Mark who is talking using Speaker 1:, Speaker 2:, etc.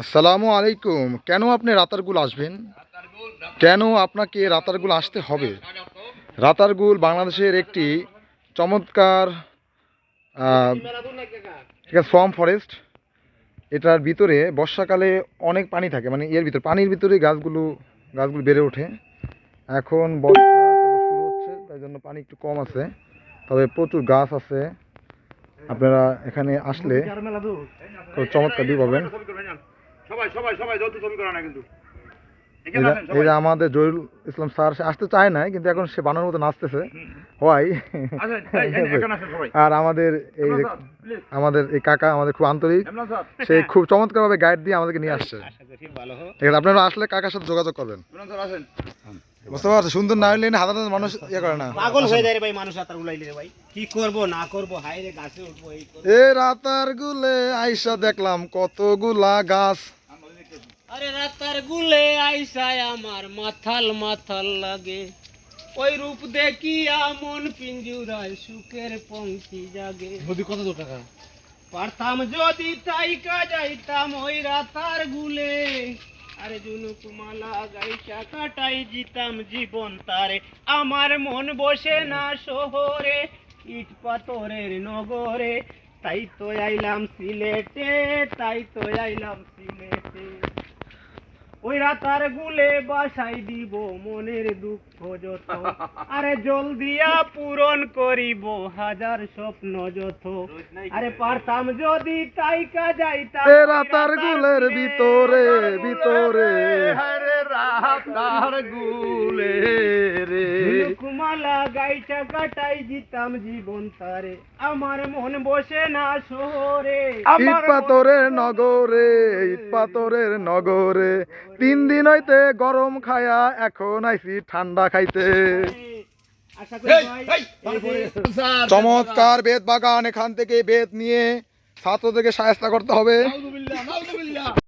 Speaker 1: আসসালামু আলাইকুম। কেন আপনি রাতারগুল আসবেন? কেন আপনাকে রাতারগুল আসতে হবে? রাতারগুল বাংলাদেশের একটি চমৎকার সোয়াম ফরেস্ট। এটার ভিতরে বর্ষাকালে অনেক পানি থাকে মানে এর ভিতরে পানির ভিতরে গাছগুলো গাছগুলো বেড়ে ওঠে। এখন বর্ষা শুরু হচ্ছে তাই জন্য পানি একটু কম আছে। তবে প্রচুর গাছ আছে। আপনারা এখানে আসলে চমৎকার দিয়ে পাবেন।
Speaker 2: সবাই সবাই সবাই যৌথ ছবি করে না কিন্তু। সবাই।
Speaker 1: এরা আমাদের জহিরুল ইসলাম স্যার সে আসতে চায় না কিন্তু এখন সে বানানোর মতো নাচতেছে। হয়।
Speaker 2: এই, এই, সবাই।
Speaker 1: আর আমাদের এই যে আমাদের এই কাকা আমাদের খুব আন্তরিক। সে খুব চমৎকারভাবে গাইড দিয়ে আমাদেরকে নিয়ে আসছে। ঠিক আছে আপনারা আসলে কাকার সাথে যোগাযোগ করবেন। বুঝতে পারছ সুন্দর না হলে হাজার হাজার মানুষ ইয়ে করে না।
Speaker 3: পাগল হয়ে যায় রে ভাই মানুষ রাতার উলাইলে রে ভাই। কি করব না করব হাই রে গাছে উঠবো এই
Speaker 1: এ রাতার গুলে আইসা দেখলাম কতগুলা গাছ।
Speaker 3: আরে রাতার গুলে আইসায় আমার মাথাল মাথাল লাগে। ওই রূপ দেখিয়া মন পিঞ্জুরায় সুখের পঙ্ক্তি জাগে।
Speaker 2: নদী কত টাকা
Speaker 3: পারতাম যদি তাইকা যাইতাম ওই রাতার গুলে। আরে জুনুকুমালা গাইটা কাটাই জিতাম জীবন তারে। আমার মন বসে না শহরে ইট পাথরের নগরে। তাই তো আইলাম সিলেটে তাই তো আইলাম সিলেটে। ওই রাতার গুলে বাসাই দিব মনের দুঃখ যত। আরে জল দিয়া পূরণ করিব হাজার স্বপ্ন যত। আরে পারতাম যদি তাইকা যাইতাম
Speaker 1: এ রাতার গুলের ভিতরে ভিতরে।
Speaker 2: আরে রাতার গুলে
Speaker 3: কুমালা গাইটা কাটাই জিতাম জীবন তারে। আমার মন বসে না শহরে।
Speaker 1: ইট পাথরের নগরে ইট পাথরের নগরে। তিন দিন হইতে গরম খায়া এখন আইছি ঠান্ডা খাইতে।
Speaker 3: আশা করি ভাই এই যে-
Speaker 1: চমৎকার বেত বাগান এখান থেকে বেত নিয়ে ছাত্রদেরকে সাহায্য করতে হবে।